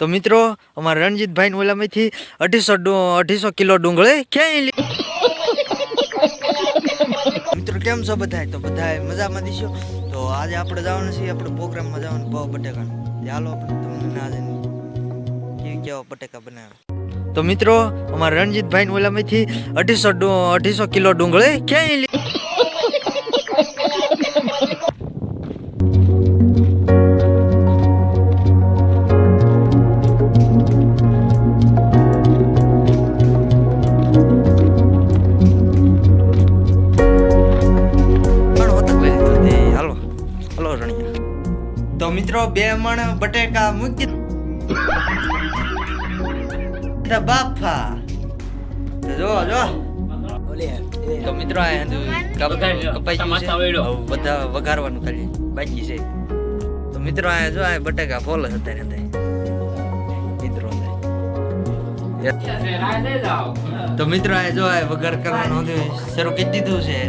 તો મિત્રો, અમારા રણજીતભાઈ ઓલામાંથી અઢીસો અઢીસો કિલો ડુંગળી ક્યાંય મિત્રો, કેમ છો બધા તો બધા મજામાં દીશો તો આજે આપણે જવાનું છે, આપણે પ્રોગ્રામમાં જવાનું ભાવ બટેકાનું. ચાલો આપણે તમને આજે કેવી કેવા બટેકા બનાવે. તો મિત્રો, અમારા રણજીતભાઈ ઓલામાંથી અઢીસો અઢીસો કિલો ડુંગળી ક્યાંય હાલો રણિયા તો મિત્રો, બે મણ બટેકા મૂકી બાફા જો જો. તો મિત્રો, આ કપાઈ ગયું છે. બધા વઘારવાનું ખાલી બાકી છે. તો મિત્રો, આ જો, આ બટેકા ફોલ છે અત્યારે મિત્રો તો મિત્રો, આ જો, આ વઘાર કરવાનું શરૂ કરી દીધું છે.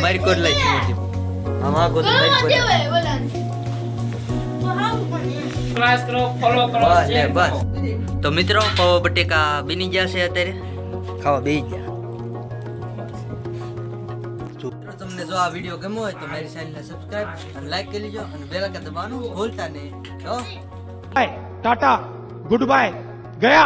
અમારી કોર લાઈફ નથી અમાર કોર લાઈફ ક્લાસ કરો ફોલો કરો બસ તો મિત્રો પવા બટેકા બની ગયા છે અત્યારે ખાવા બેસી ગયા તમને જો આ વિડીયો ગમ્યો હોય તો મારી ચેનલને સબસ્ક્રાઇબ અને લાઈક કરી લેજો અને બેલ આઇકન દબાવવાનું ભૂલતા નહીં ટાટા ગુડ બાય ગયા